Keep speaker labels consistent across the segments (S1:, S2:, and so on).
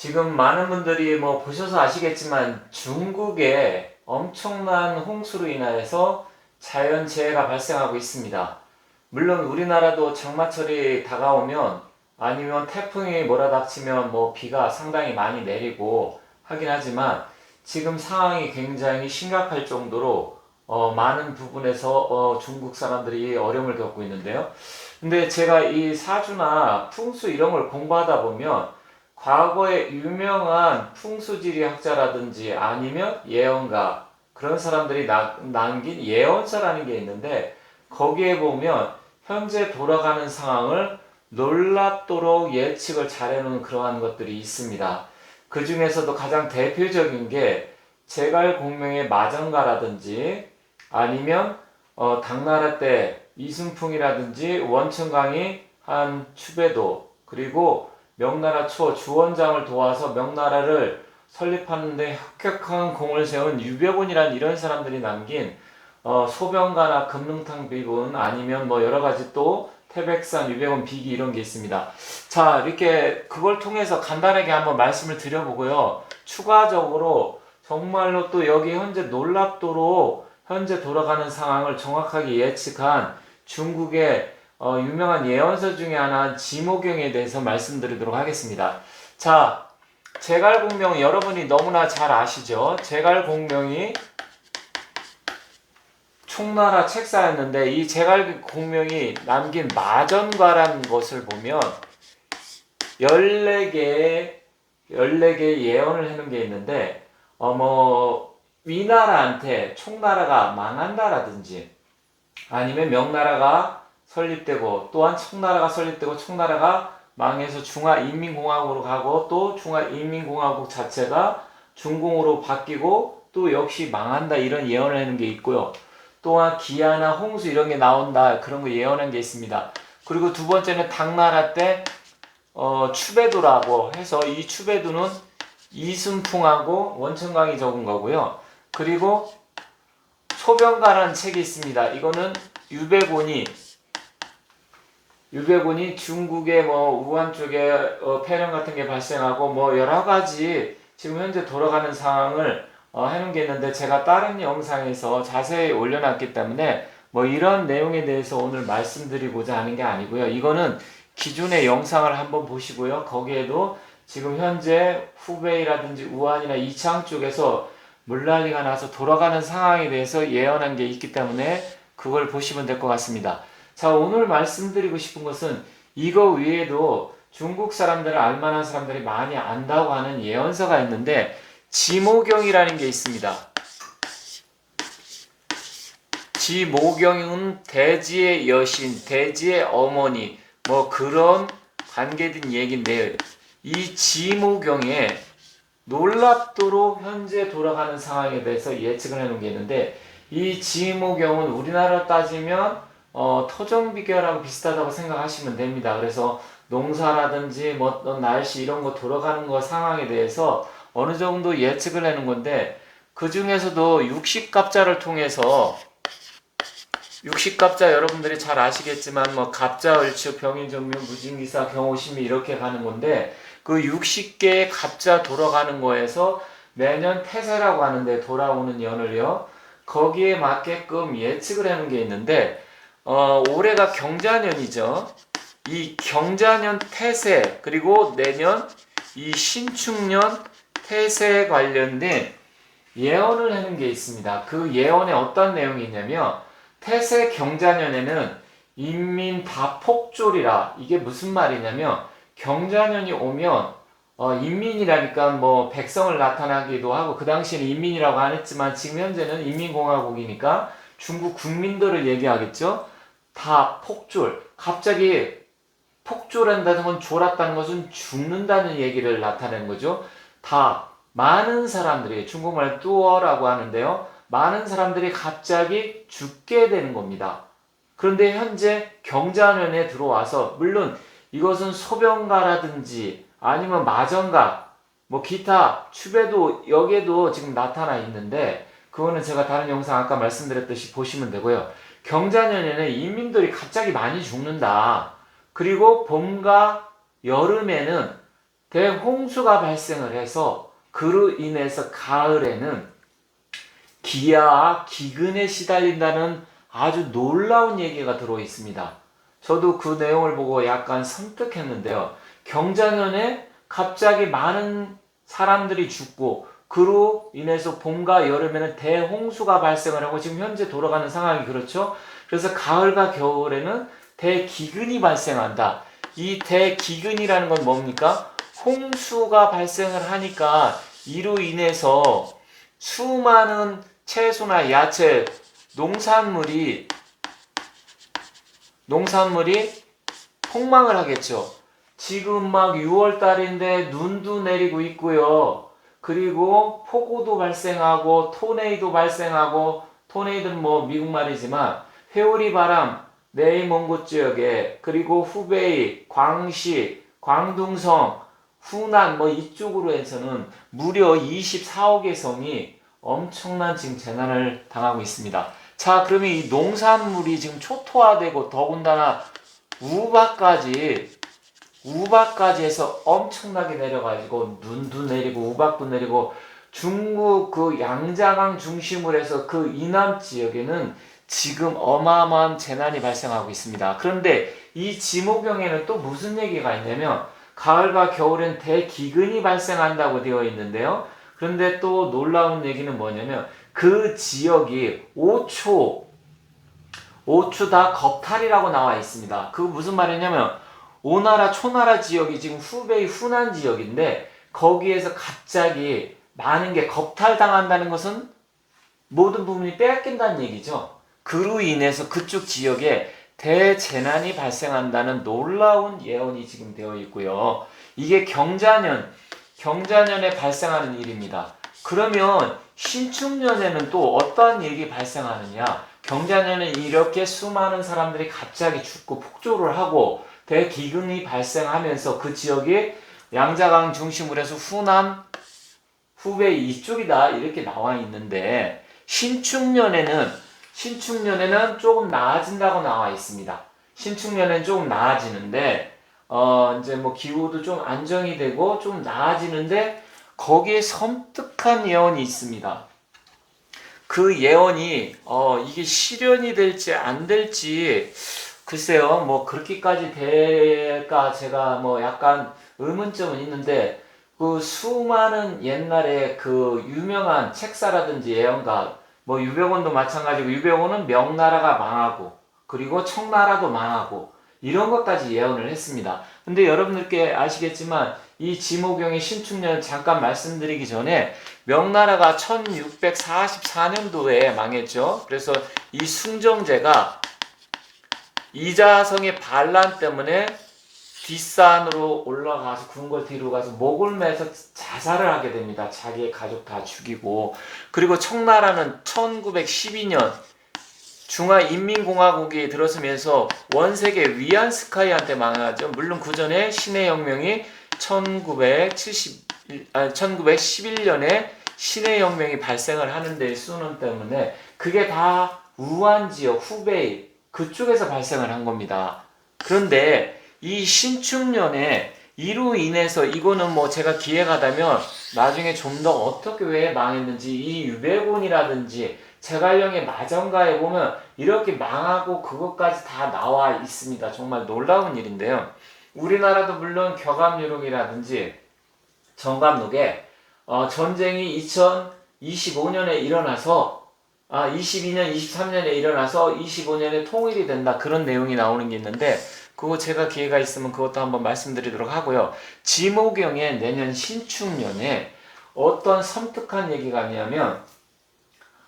S1: 지금 많은 분들이 뭐 보셔서 아시겠지만 중국에 엄청난 홍수로 인하여서 자연재해가 발생하고 있습니다. 물론 우리나라도 장마철이 다가오면 아니면 태풍이 몰아닥치면 뭐 비가 상당히 많이 내리고 하긴 하지만 지금 상황이 굉장히 심각할 정도로 어, 많은 부분에서 어, 중국 사람들이 어려움을 겪고 있는데요. 근데 제가 이 사주나 풍수 이런 걸 공부하다 보면 과거에 유명한 풍수지리 학자라든지 아니면 예언가 그런 사람들이 나- 남긴 예언서라는 게 있는데 거기에 보면 현재 돌아가는 상황을 놀랍도록 예측을 잘해놓은 그러한 것들이 있습니다. 그 중에서도 가장 대표적인 게 제갈 공명의 마정가라든지 아니면 어, 당나라 때 이순풍이라든지 원천강이 한 추배도 그리고 명나라 초 주원장을 도와서 명나라를 설립하는데 혁혁한 공을 세운 유배군이란 이런 사람들이 남긴 어, 소병가나 금능탕 비군 아니면 뭐 여러 가지 또 태백산 유배군 비기 이런 게 있습니다. 자 이렇게 그걸 통해서 간단하게 한번 말씀을 드려보고요. 추가적으로 정말로 또 여기 현재 놀랍도록 현재 돌아가는 상황을 정확하게 예측한 중국의 어, 유명한 예언서 중에 하나 지모경에 대해서 말씀드리도록 하겠습니다. 자, 제갈공명 여러분이 너무나 잘 아시죠? 제갈공명이 총나라 책사였는데 이 제갈공명이 남긴 마전과라는 것을 보면 14개의 14개의 예언을 해놓은 게 있는데 어뭐 위나라한테 총나라가 망한다라든지 아니면 명나라가 설립되고 또한 청나라가 설립되고 청나라가 망해서 중화인민공화국으로 가고 또 중화인민공화국 자체가 중공으로 바뀌고 또 역시 망한다 이런 예언을 하는 게 있고요. 또한 기아나 홍수 이런 게 나온다 그런 거 예언한 게 있습니다. 그리고 두 번째는 당나라 때 어, 추배도라고 해서 이 추배도는 이순풍하고 원천강이 적은 거고요. 그리고 소병가라는 책이 있습니다. 이거는 유배곤이 유배군이 중국의 뭐 우한 쪽에 어, 폐렴 같은 게 발생하고 뭐 여러 가지 지금 현재 돌아가는 상황을 어, 해놓은 게 있는데 제가 다른 영상에서 자세히 올려놨기 때문에 뭐 이런 내용에 대해서 오늘 말씀드리고자 하는 게 아니고요. 이거는 기존의 영상을 한번 보시고요. 거기에도 지금 현재 후베이라든지 우한이나 이창 쪽에서 물난리가 나서 돌아가는 상황에 대해서 예언한 게 있기 때문에 그걸 보시면 될 것 같습니다. 자, 오늘 말씀드리고 싶은 것은 이거 외에도 중국 사람들을 알만한 사람들이 많이 안다고 하는 예언서가 있는데 지모경이라는 게 있습니다. 지모경은 대지의 여신, 대지의 어머니, 뭐 그런 관계된 얘기인데요. 이 지모경에 놀랍도록 현재 돌아가는 상황에 대해서 예측을 해놓은 게 있는데 이 지모경은 우리나라 따지면 어, 토종 비결하고 비슷하다고 생각하시면 됩니다. 그래서 농사라든지 뭐 어떤 날씨 이런 거 돌아가는 거 상황에 대해서 어느 정도 예측을 하는 건데 그 중에서도 육식갑자를 통해서 육식갑자 여러분들이 잘 아시겠지만 뭐 갑자, 을추, 병인 정묘, 무진기사, 경호심이 이렇게 가는 건데 그 60개의 갑자 돌아가는 거에서 매년 태세라고 하는데 돌아오는 연을요 거기에 맞게끔 예측을 하는 게 있는데 어, 올해가 경자년이죠. 이 경자년 태세 그리고 내년 이 신축년 태세에 관련된 예언을 하는 게 있습니다. 그 예언에 어떤 내용이 있냐면 태세 경자년에는 인민 다 폭졸이라 이게 무슨 말이냐면 경자년이 오면 어, 인민이라니까 뭐 백성을 나타나기도 하고 그 당시에는 인민이라고 안 했지만 지금 현재는 인민공화국이니까 중국 국민들을 얘기하겠죠. 다 폭졸. 갑자기 폭졸한다는 건 졸았다는 것은 죽는다는 얘기를 나타내는 거죠. 다 많은 사람들이 중국말 뚜어라고 하는데요. 많은 사람들이 갑자기 죽게 되는 겁니다. 그런데 현재 경자년에 들어와서 물론 이것은 소병가라든지 아니면 마정가 뭐 기타 추배도 여기에도 지금 나타나 있는데 그거는 제가 다른 영상 아까 말씀드렸듯이 보시면 되고요. 경자년에는 인민들이 갑자기 많이 죽는다. 그리고 봄과 여름에는 대홍수가 발생을 해서 그로 인해서 가을에는 기아와 기근에 시달린다는 아주 놀라운 얘기가 들어 있습니다. 저도 그 내용을 보고 약간 섬뜩했는데요. 경자년에 갑자기 많은 사람들이 죽고 그로 인해서 봄과 여름에는 대홍수가 발생을 하고 지금 현재 돌아가는 상황이 그렇죠. 그래서 가을과 겨울에는 대기근이 발생한다. 이 대기근이라는 건 뭡니까? 홍수가 발생을 하니까 이로 인해서 수많은 채소나 야채, 농산물이 농산물이 폭망을 하겠죠. 지금 막 6월 달인데 눈도 내리고 있고요. 그리고 폭우도 발생하고 토네이도 발생하고 토네이도는 뭐 미국 말이지만 회오리 바람 내蒙고 지역에 그리고 후베이, 광시, 광둥성, 후난 뭐 이쪽으로 해서는 무려 24억의 성이 엄청난 지금 재난을 당하고 있습니다. 자, 그러면 이 농산물이 지금 초토화되고 더군다나 우박까지 우박까지 해서 엄청나게 내려가지고 눈도 내리고 우박도 내리고 중국 그 양자강 중심으로 해서 그 이남 지역에는 지금 어마어마한 재난이 발생하고 있습니다. 그런데 이 지모경에는 또 무슨 얘기가 있냐면 가을과 겨울엔 대기근이 발생한다고 되어 있는데요. 그런데 또 놀라운 얘기는 뭐냐면 그 지역이 5초 5초 다 겁탈이라고 나와 있습니다. 그 무슨 말이냐면 오나라 초나라 지역이 지금 후베이 후난 지역인데 거기에서 갑자기 많은 게 겁탈당한다는 것은 모든 부분이 빼앗긴다는 얘기죠. 그로 인해서 그쪽 지역에 대재난이 발생한다는 놀라운 예언이 지금 되어 있고요. 이게 경자년, 경자년에 발생하는 일입니다. 그러면 신축년에는 또 어떠한 일이 발생하느냐? 경자년에 이렇게 수많은 사람들이 갑자기 죽고 폭조를 하고 대기근이 발생하면서 그 지역이 양자강 중심으로 해서 후남, 후베이 이쪽이다 이렇게 나와 있는데 신축년에는 신축년에는 조금 나아진다고 나와 있습니다. 신축년에는 조금 나아지는데 어 이제 뭐 기후도 좀 안정이 되고 좀 나아지는데 거기에 섬뜩한 예언이 있습니다. 그 예언이 어 이게 실현이 될지 안 될지 글쎄요, 뭐 그렇게까지 될까 제가 뭐 약간 의문점은 있는데 그 수많은 옛날에 그 유명한 책사라든지 예언가 뭐 유병원도 마찬가지고 유병원은 명나라가 망하고 그리고 청나라도 망하고 이런 것까지 예언을 했습니다. 근데 여러분들께 아시겠지만 이 지모경의 신축년 잠깐 말씀드리기 전에 명나라가 1644년도에 망했죠. 그래서 이 숭정제가 이자성의 반란 때문에 뒷산으로 올라가서 궁궐 뒤로 가서 목을 매서 자살을 하게 됩니다. 자기의 가족 다 죽이고 그리고 청나라는 1912년 중화인민공화국이 들어서면서 원세계 위안스카이한테 망하죠. 물론 그 전에 신의 혁명이 1970, 아, 1911년에 신의 혁명이 발생을 하는데 수능 때문에 그게 다 우한 지역 후베이 그쪽에서 발생을 한 겁니다. 그런데 이 신축년에 이로 인해서 이거는 뭐 제가 기회가 되면 나중에 좀 더 어떻게 왜 망했는지 이 유배곤이라든지 제갈령의 마정가에 보면 이렇게 망하고 그것까지 다 나와 있습니다. 정말 놀라운 일인데요. 우리나라도 물론 격암유록이라든지 정감록에 어, 전쟁이 2025년에 일어나서 아, 22년, 23년에 일어나서 25년에 통일이 된다. 그런 내용이 나오는 게 있는데, 그거 제가 기회가 있으면 그것도 한번 말씀드리도록 하고요. 지모경의 내년 신축년에 어떤 섬뜩한 얘기가 있냐면,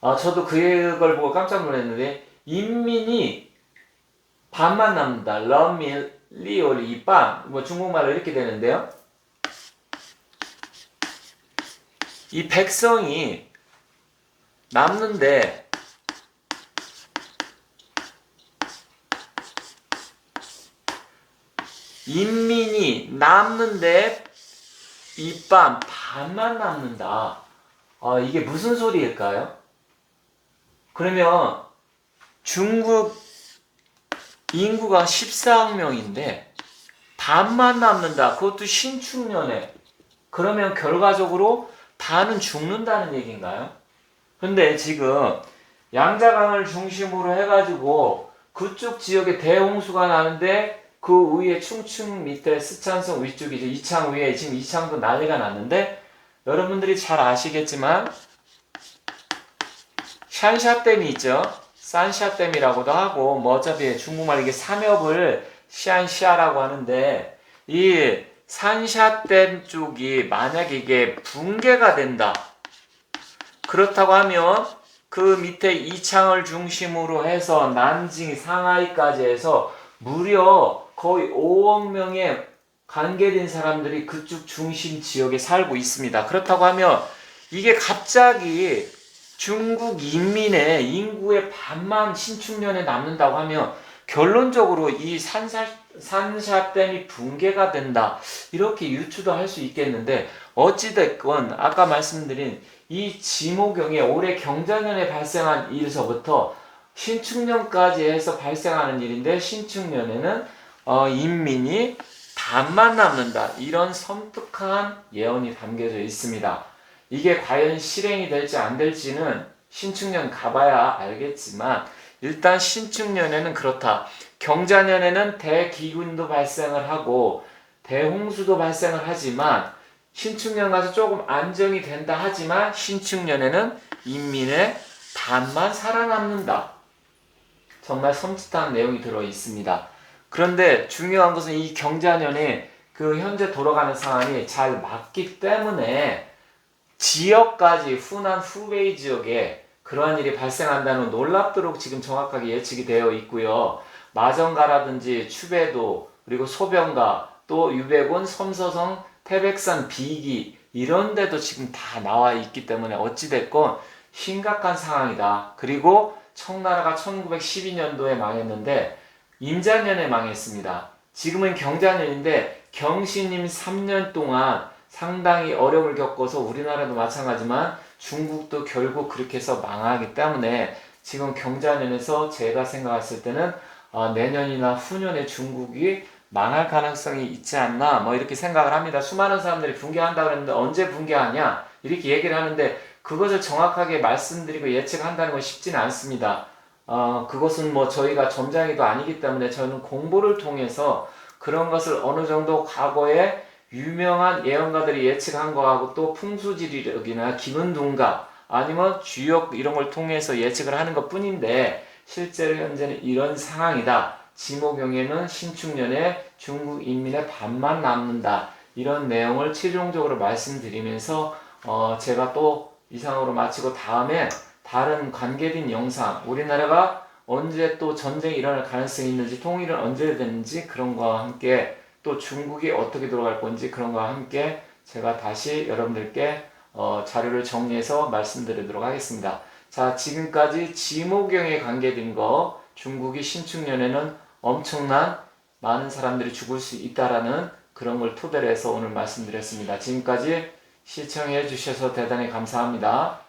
S1: 아, 저도 그걸 보고 깜짝 놀랐는데, 인민이 반만 남는다. 러밀, 리올, 이빵. 뭐 중국말로 이렇게 되는데요. 이 백성이 남는데 인민이 남는데 이밤 반만 남는다. 아, 이게 무슨 소리일까요? 그러면 중국 인구가 14억 명인데 반만 남는다. 그것도 신축년에. 그러면 결과적으로 반은 죽는다는 얘기인가요? 근데 지금 양자강을 중심으로 해가지고 그쪽 지역에 대홍수가 나는데 그 위에 충충 밑에 스촨성 위쪽이죠. 이창 위에 지금 이창도 난리가 났는데 여러분들이 잘 아시겠지만 샨샤댐이 있죠. 산샤댐이라고도 하고 뭐 어차피 중국말 이게 삼엽을 시안시아라고 하는데 이 산샤댐 쪽이 만약에 이게 붕괴가 된다. 그렇다고 하면 그 밑에 이창을 중심으로 해서 난징, 상하이까지 해서 무려 거의 5억 명의 관계된 사람들이 그쪽 중심 지역에 살고 있습니다. 그렇다고 하면 이게 갑자기 중국 인민의 인구의 반만 신축년에 남는다고 하면 결론적으로 이 산사, 산샤댐이 붕괴가 된다. 이렇게 유추도 할 수 있겠는데 어찌됐건 아까 말씀드린 이 지모경에 올해 경자년에 발생한 일서부터 신축년까지 해서 발생하는 일인데 신축년에는 어, 인민이 반만 남는다. 이런 섬뜩한 예언이 담겨져 있습니다. 이게 과연 실행이 될지 안 될지는 신축년 가봐야 알겠지만 일단 신축년에는 그렇다. 경자년에는 대기근도 발생을 하고 대홍수도 발생을 하지만 신축년 가서 조금 안정이 된다 하지만 신축년에는 인민의 반만 살아남는다. 정말 섬찟한 내용이 들어 있습니다. 그런데 중요한 것은 이 경자년에 그 현재 돌아가는 상황이 잘 맞기 때문에 지역까지 후난 후베이 지역에 그러한 일이 발생한다는 놀랍도록 지금 정확하게 예측이 되어 있고요. 마정가라든지 추배도 그리고 소변가 또 유백원 섬서성 태백산 비기 이런 데도 지금 다 나와 있기 때문에 어찌됐건 심각한 상황이다. 그리고 청나라가 1912년도에 망했는데 임자년에 망했습니다. 지금은 경자년인데 경신님 3년 동안 상당히 어려움을 겪어서 우리나라도 마찬가지지만 중국도 결국 그렇게 해서 망하기 때문에 지금 경자년에서 제가 생각했을 때는 어, 내년이나 후년에 중국이 망할 가능성이 있지 않나 뭐 이렇게 생각을 합니다. 수많은 사람들이 붕괴한다 그랬는데 언제 붕괴하냐 이렇게 얘기를 하는데 그것을 정확하게 말씀드리고 예측한다는 건 쉽지는 않습니다. 어, 그것은 뭐 저희가 점장이도 아니기 때문에 저는 공부를 통해서 그런 것을 어느 정도 과거에 유명한 예언가들이 예측한 거하고 또 풍수지리력이나 기문둔가 아니면 주역 이런 걸 통해서 예측을 하는 것 뿐인데 실제로 현재는 이런 상황이다. 지모경에는 신축년에 중국 인민의 반만 남는다. 이런 내용을 최종적으로 말씀드리면서 어 제가 또 이상으로 마치고 다음에 다른 관계된 영상 우리나라가 언제 또 전쟁이 일어날 가능성이 있는지 통일은 언제 되는지 그런 거와 함께 또 중국이 어떻게 돌아갈 건지 그런 거와 함께 제가 다시 여러분들께 어, 자료를 정리해서 말씀드리도록 하겠습니다. 자, 지금까지 지모경에 관계된 거 중국이 신축년에는 엄청난 많은 사람들이 죽을 수 있다라는 그런 걸 토대로 해서 오늘 말씀드렸습니다. 지금까지 시청해 주셔서 대단히 감사합니다.